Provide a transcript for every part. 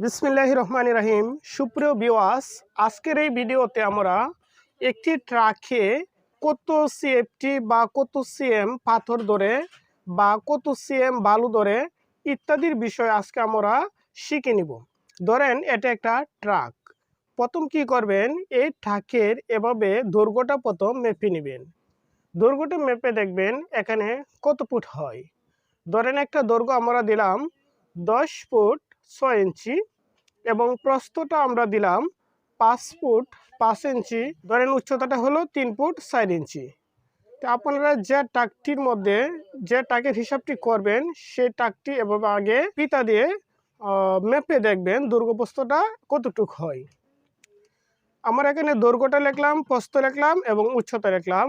বিসমিল্লাহ রহমান রাহিম। সুপ্রিয় বিওয়াস আজকের এই ভিডিওতে আমরা একটি ট্রাকে কত সিএফটি বা কত সিএম পাথর ধরে বা কত সিএম বালু ধরে ইত্যাদির বিষয় আজকে আমরা শিখে নিব। ধরেন, এটা একটা ট্রাক প্রথম কি করবেন? এই ট্রাকের এভাবে দৈর্ঘ্যটা প্রথম মেপে নেবেন। দৈর্ঘ্যটা মেপে দেখবেন এখানে কত ফুট হয়। ধরেন একটা দৈর্ঘ্য আমরা দিলাম দশ ফুট ছয় ইঞ্চি এবং প্রস্থটা আমরা দিলাম পাঁচ ফুট পাঁচ ইঞ্চি। ধরেন উচ্চতাটা হলো তিন ফুট চার ইঞ্চি। তো আপনারা যে টাকটির মধ্যে যে টাকের হিসাবটি করবেন সেই টাকটি এভাবে আগে পিতা দিয়ে মেপে দেখবেন দৈর্ঘ্যপ্রস্থটা কতটুক হয়। আমার এখানে দৈর্ঘ্যটা লিখলাম প্রস্ত লিখলাম এবং উচ্চতা লিখলাম।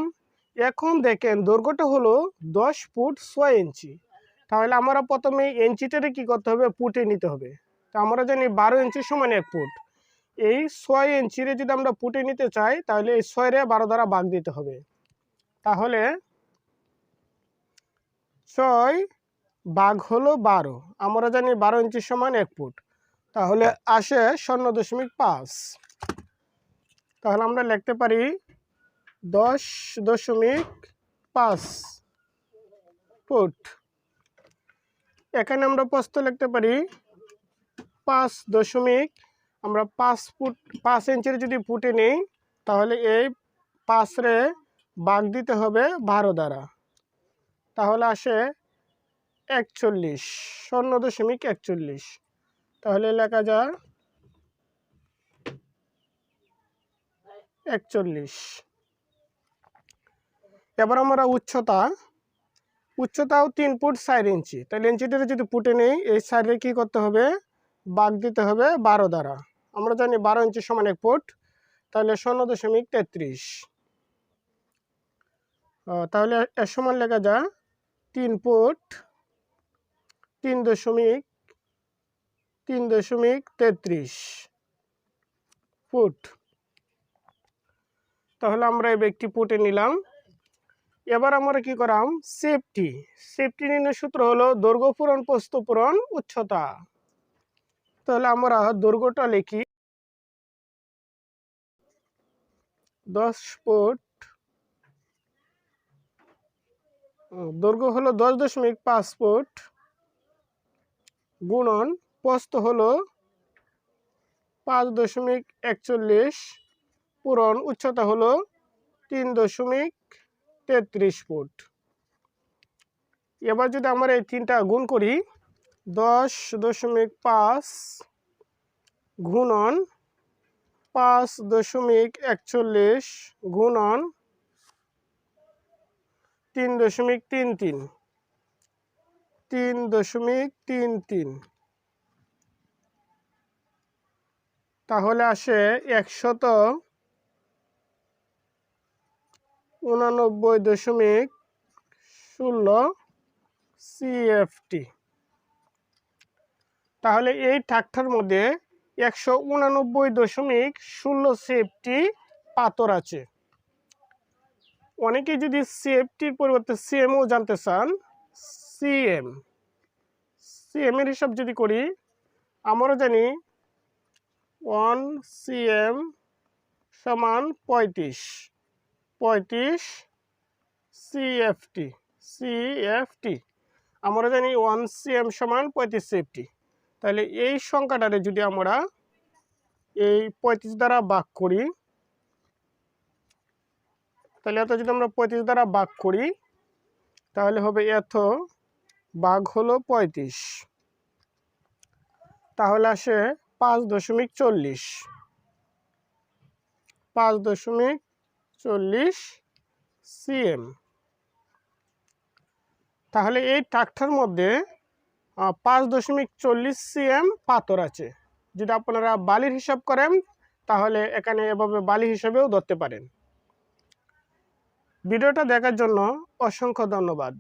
এখন দেখেন দৈর্ঘ্যটা হলো দশ ফুট ছয় ইঞ্চি। তাহলে আমরা প্রথমে ইঞ্চিটারে কি করতে হবে? ফুটে নিতে হবে। তো আমরা জানি বারো ইঞ্চি সমান এক ফুট। এই ছয় ইঞ্চিরে যদি আমরা ফুটে নিতে চাই, তাহলে এই ছয়রে বারো দ্বারা ভাগ দিতে হবে। তাহলে ছয় বাঘ হলো বারো। আমরা জানি বারো ইঞ্চি সমান এক ফুট। তাহলে আসে শূন্য দশমিক পাঁচ। তাহলে আমরা লিখতে পারি দশ দশমিক পাঁচ ফুট। এখানে আমরা প্রস্থ লিখতে পারি পাঁচ দশমিক, আমরা পাঁচ ফুট, পাঁচ ইঞ্চির যদি ফুটে নেই, তাহলে এই পাঁচরে বাঘ দিতে হবে বারো দ্বারা। তাহলে আসে একচল্লিশ, শূন্য দশমিক একচল্লিশ। তাহলে লেখা যায় একচল্লিশ। এবার আমরা উচ্চতা উচ্চতাও তিন ফুট চার ইঞ্চি। তাহলে ইঞ্চিটা যদি ফুটে নেই, এই সাইডে কী করতে হবে? বাঘ দিতে হবে বারো দ্বারা। আমরা জানি বারো ইঞ্চি সমান এক ফুট, তাহলে শূন্য দশমিক তেত্রিশ। তাহলে এর সমান লেখা যা তিন ফুট তিন দশমিক তিন দশমিক তেত্রিশ ফুট। তাহলে আমরা এই ব্যক্তি ফুটে নিলাম। এবার আমরা কি করাম? সেফটি সেফটি নির্ণয় সূত্র হলো দৈর্ঘ্য পূরণ, প্রস্থ পূরণ, উচ্চতা। তাহলে আমরা দৈর্ঘ্যটা লিখি। দশ ফুট। দৈর্ঘ্য হলো দশ দশমিক পাঁচ ফুট। গুণন, প্রস্থ হলো পাঁচ দশমিক একচল্লিশ। পূরণ, উচ্চতা হলো তিন দশমিক তেত্রিশ ফুট। এবার যদি আমরা এই তিনটা গুণ করি, দশ দশমিক পাঁচ গুণন পাঁচ দশমিক একচল্লিশ গুণন তিন দশমিক তিন তিন। তিন দশমিক তিন তিন। তাহলে আসে একশত উনানব্বই দশমিক ষোলো সিএফটি তাহলে এই ট্রাক্টর মধ্যে একশো উনানব্বই দশমিক ষোলো সিএফটি পাথর আছে। অনেকে যদি সিএফটির পরিবর্তে সিএমও জানতে চান সিএম সিএম এর হিসাব যদি করি আমরা জানি ওয়ান সিএম সমান পঁয়ত্রিশ। পঁয়ত্রিশ সিএফটি সিএফটি আমরা জানি ওয়ান সিএম সমান পঁয়ত্রিশ সিএফটি তাহলে এই সংখ্যাটারে যদি আমরা এই পঁয়ত্রিশ দ্বারা ভাগ করি, তাহলে এত যদি আমরা পঁয়ত্রিশ দ্বারা ভাগ করি, তাহলে হবে এত বাঘ হলো পঁয়ত্রিশ। তাহলে আসে পাঁচ দশমিক চল্লিশ। পাঁচ দশমিক চল্লিশ সিএম। তাহলে এই ট্রাক্টার মধ্যে পাঁচ দশমিক চল্লিশ সিএম পাথর আছে। যদি আপনারা বালির হিসাব করেন, তাহলে এখানে এভাবে বালি হিসাবেও ধরতে পারেন। ভিডিওটা দেখার জন্য অসংখ্য ধন্যবাদ।